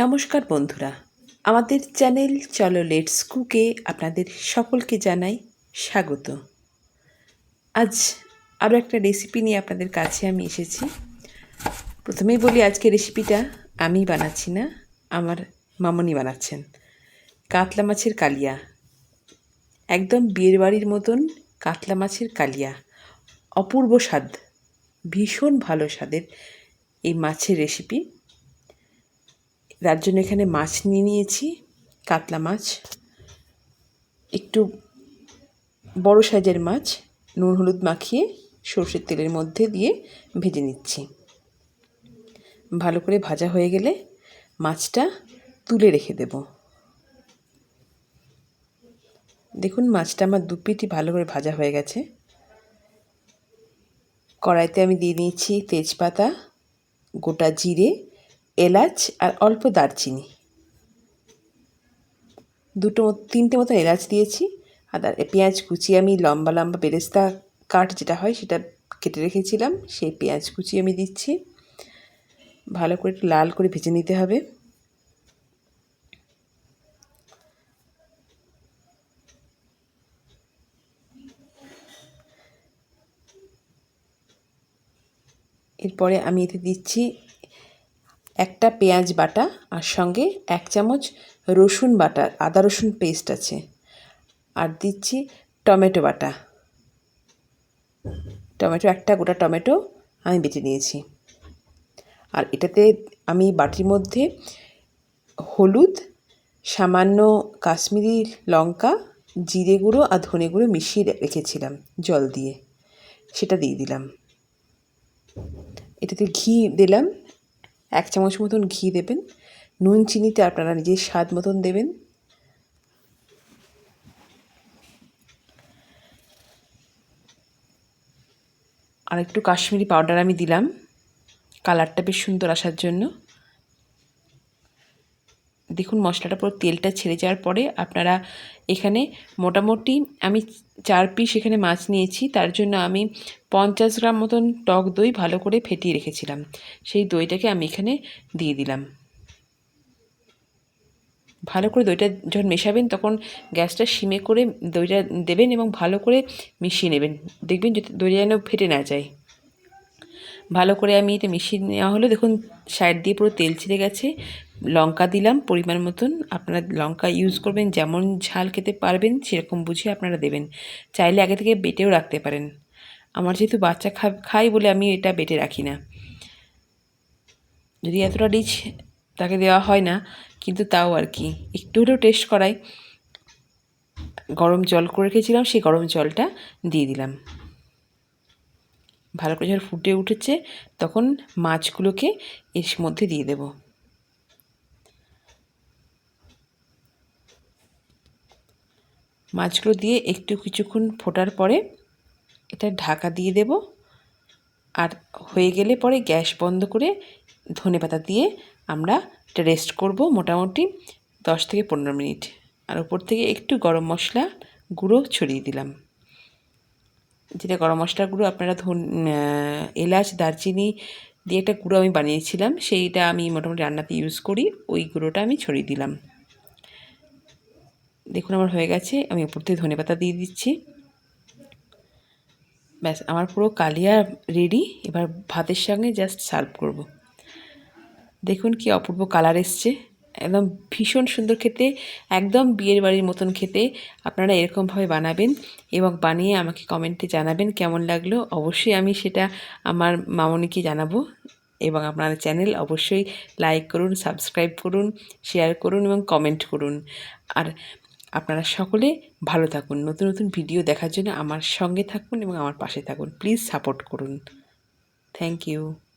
নমস্কার বন্ধুরা, আমাদের চ্যানেল চলো লেটস কুকে আপনাদের সকলকে জানাই স্বাগত। আজ আরও একটা রেসিপি নিয়ে আপনাদের কাছে আমি এসেছি। প্রথমেই বলি আজকে রেসিপিটা আমি বানাচ্ছি না, আমার মামনি বানাচ্ছেন। কাতলা মাছের কালিয়া। একদম বিয়ের বাড়ির মতন কাতলা মাছের কালিয়া। অপূর্ব স্বাদ, ভীষণ ভালো স্বাদের এই মাছের রেসিপি তার জন্য এখানে মাছ নিয়ে নিয়েছি, কাতলা মাছ। একটু বড় সাইজের মাছ, নুন, হলুদ মাখিয়ে সর্ষের তেলের মধ্যে দিয়ে ভেজে নিচ্ছি। ভালো করে ভাজা হয়ে গেলে মাছটা তুলে রেখে দেব। দেখুন, মাছটা আমার দু পিটি ভালো করে ভাজা হয়ে গেছে। কড়াইতে আমি দিয়ে নিয়েছি তেজপাতা, গোটা জিরে এলাচ আর অল্প দারচিনি। দুটো, তিনটে মতো এলাচ দিয়েছি। আর পেঁয়াজ কুচি আমি লম্বা লম্বা বেরেস্তা কাঠ যেটা হয় সেটা কেটে রেখেছিলাম। সেই পেঁয়াজ কুচি আমি দিচ্ছি। ভালো করে একটু লাল করে ভেজে নিতে হবে। এরপরে আমি এতে দিচ্ছি একটা পেঁয়াজ বাটা আর সঙ্গে এক চামচ রসুন বাটা, আদা রসুন পেস্ট আছে। আর দিচ্ছি টমেটো বাটা। টমেটো, একটা গোটা টমেটো আমি বেটে নিয়েছি। আর এটাতে আমি বাটির মধ্যে হলুদ, সামান্য কাশ্মীরি লঙ্কা, জিরে গুঁড়ো আর ধনে গুঁড়ো মিশিয়ে রেখেছিলাম জল দিয়ে। সেটা দিয়ে দিলাম। এটাতে ঘি দিলাম। এক চামচ মতন ঘি দেবেন, নুন চিনিতে আপনারা নিজের স্বাদ মতন দেবেন। আর একটু কাশ্মীরি পাউডার আমি দিলাম। কালারটা বেশ সুন্দর আসার জন্য। দেখুন, মশলাটা পুরো তেলটা ছেড়ে যাওয়ার পরে আপনারা এখানে মোটামুটি আমি চার পিস এখানে মাছ নিয়েছি। তার জন্য আমি পঞ্চাশ গ্রাম মতন টক দই ভালো করে ফেটিয়ে রেখেছিলাম। সেই দইটাকে আমি এখানে দিয়ে দিলাম। ভালো করে দইটা যখন মেশাবেন তখন গ্যাসটা সিমে করে দইটা দেবেন এবং ভালো করে মিশিয়ে নেবেন। দেখবেন যদি দইটা যেন ফেটে না যায়। ভালো করে আমি এটা মিশিয়ে নেওয়া হলো। দেখুন, সাইড দিয়ে পুরো তেল ছিঁড়ে গেছে। লঙ্কা দিলাম পরিমাণ মতন। আপনারা লঙ্কা ইউজ করবেন, যেমন ঝাল খেতে পারবেন, সেরকম বুঝে আপনারা দেবেন। চাইলে আগে থেকে বেটেও রাখতে পারেন। আমার যেহেতু বাচ্চা খাই বলে আমি এটা বেটে রাখি না। যদি এতটা রিচ তাকে দেওয়া হয় না, কিন্তু তাও আর কি। একটু হলেও টেস্ট করাই। গরম জল করে রেখেছিলাম, সেই গরম জলটা দিয়ে দিলাম। ভালো করে যখন ফুটে উঠেছে, তখন মাছগুলোকে এর মধ্যে দিয়ে দেব। মাছগুলো দিয়ে একটু কিছুক্ষণ ফোটার পরে এটা ঢাকা দিয়ে দেব। আর হয়ে গেলে পরে গ্যাস বন্ধ করে ধনে পাতা দিয়ে আমরা এটা রেস্ট করব মোটামুটি দশ থেকে পনেরো মিনিট। আর উপর থেকে একটু গরম মশলা গুঁড়ো ছড়িয়ে দিলাম। যেটা গরম মশলার গুঁড়ো, আপনারা ধন এলাচ, দারচিনি দিয়ে একটা গুঁড়ো আমি বানিয়েছিলাম। সেইটা আমি মোটামুটি রান্নাতে ইউজ করি। ওই গুঁড়োটা আমি ছড়িয়ে দিলাম। দেখুন আমার হয়ে গেছে। আমি উপর থেকে ধনে পাতা দিয়ে দিচ্ছি। ব্যাস, আমার পুরো কালিয়া রেডি এবার ভাতের সঙ্গে জাস্ট সার্ভ করব। দেখুন কি অপূর্ব কালার এসছে। একদম ভীষণ সুন্দর খেতে, একদম বিয়ের বাড়ির মতন খেতে আপনারা এরকমভাবে বানাবেন এবং বানিয়ে আমাকে কমেন্টে জানাবেন কেমন লাগল। অবশ্যই আমি সেটা আমার মামনিকে জানাব এবং আপনার চ্যানেল অবশ্যই লাইক করুন, সাবস্ক্রাইব করুন, শেয়ার করুন এবং কমেন্ট করুন। আর আপনারা সকলে ভালো থাকুন, নতুন নতুন ভিডিও দেখার জন্য আমার সঙ্গে থাকুন এবং আমার পাশে থাকুন। প্লিজ সাপোর্ট করুন। Thank you.